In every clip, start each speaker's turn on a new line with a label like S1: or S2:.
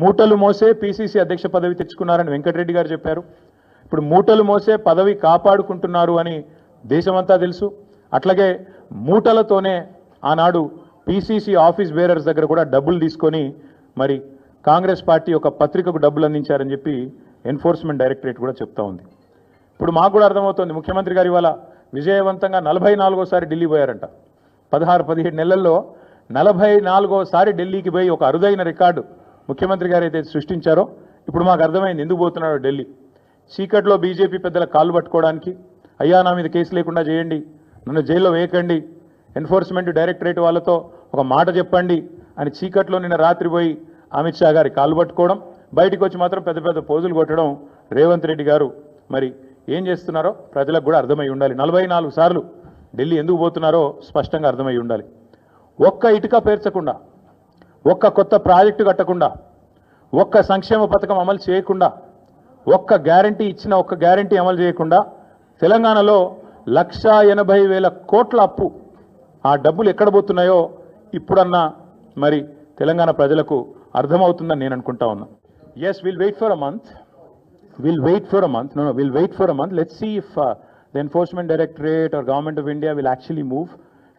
S1: మూటలు మోసే పీసీసీ అధ్యక్ష పదవి తెచ్చుకున్నారని వెంకటరెడ్డి గారు చెప్పారు. ఇప్పుడు మూటలు మోసే పదవి కాపాడుకుంటున్నారు అని దేశమంతా తెలుసు. అట్లాగే మూటలతోనే ఆనాడు పీసీసీ ఆఫీస్ బేరర్స్ దగ్గర కూడా డబ్బులు తీసుకొని మరి కాంగ్రెస్ పార్టీ ఒక పత్రికకు డబ్బులు అందించారని చెప్పి ఎన్ఫోర్స్మెంట్ డైరెక్టరేట్ కూడా చెప్తా ఉంది. ఇప్పుడు మాకు కూడా అర్థమవుతుంది. ముఖ్యమంత్రి గారు ఇవాళ విజయవంతంగా నలభై నాలుగోసారి ఢిల్లీ పోయారంట. పదహారు పదిహేడు నెలల్లో నలభై నాలుగోసారి ఢిల్లీకి పోయి ఒక అరుదైన రికార్డు ముఖ్యమంత్రి గారు ఏదైతే సృష్టించారో ఇప్పుడు మాకు అర్థమైంది ఎందుకు పోతున్నాడో ఢిల్లీ. చీకట్లో బీజేపీ పెద్దల కాళ్ళు పట్టుకోవడానికి అయ్యా నా మీద కేసు లేకుండా చేయండి నన్ను జైల్లో వేయకండి ఎన్ఫోర్స్మెంట్ డైరెక్టరేట్ వాళ్ళతో ఒక మాట చెప్పండి అని చీకట్లో నిన్న రాత్రి పోయి అమిత్ షా గారి కాలు పట్టుకోవడం బయటికి వచ్చి మాత్రం పెద్ద పెద్ద పోజులు కొట్టడం రేవంత్ రెడ్డి గారు. మరి ఏం చేస్తున్నారో ప్రజలకు కూడా అర్థమై ఉండాలి. నలభై నాలుగు సార్లు ఢిల్లీ ఎందుకు పోతున్నారో స్పష్టంగా అర్థమై ఉండాలి. ఒక్క ఇటుక పేర్చకుండా ఒక్క కొత్త ప్రాజెక్టు కట్టకుండా ఒక్క సంక్షేమ పథకం అమలు చేయకుండా ఒక్క గ్యారంటీ ఇచ్చిన ఒక్క గ్యారంటీ అమలు చేయకుండా తెలంగాణలో లక్షా ఎనభై వేల కోట్ల అప్పు ఆ డబ్బులు ఎక్కడ పోతున్నాయో ఇప్పుడన్నా మరి తెలంగాణ ప్రజలకు అర్థమవుతుందని నేను అనుకుంటా ఉన్నా. Yes will wait for a month will wait for a month no will wait for a month let see if the enforcement directorate or government of India will actually move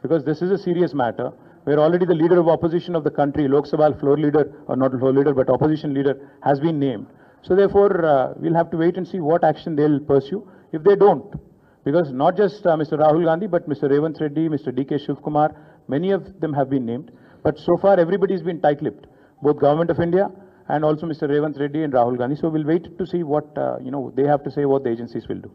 S1: because this is a serious matter. Where already the leader of opposition of the country, Lok Sabha floor leader, or not floor leader, but opposition leader, has been named. So therefore, uh, we'll have to wait and see what action they'll pursue. If they don't, because not just uh, Mr. Rahul Gandhi, but Mr. Revanth Reddy, Mr. D.K. Shivkumar, many of them have been named. But so far, everybody's been tight-lipped, both Government of India and also Mr. Revanth Reddy and Rahul Gandhi. So we'll wait to see what, uh, you know, they have to say, what the agencies will do.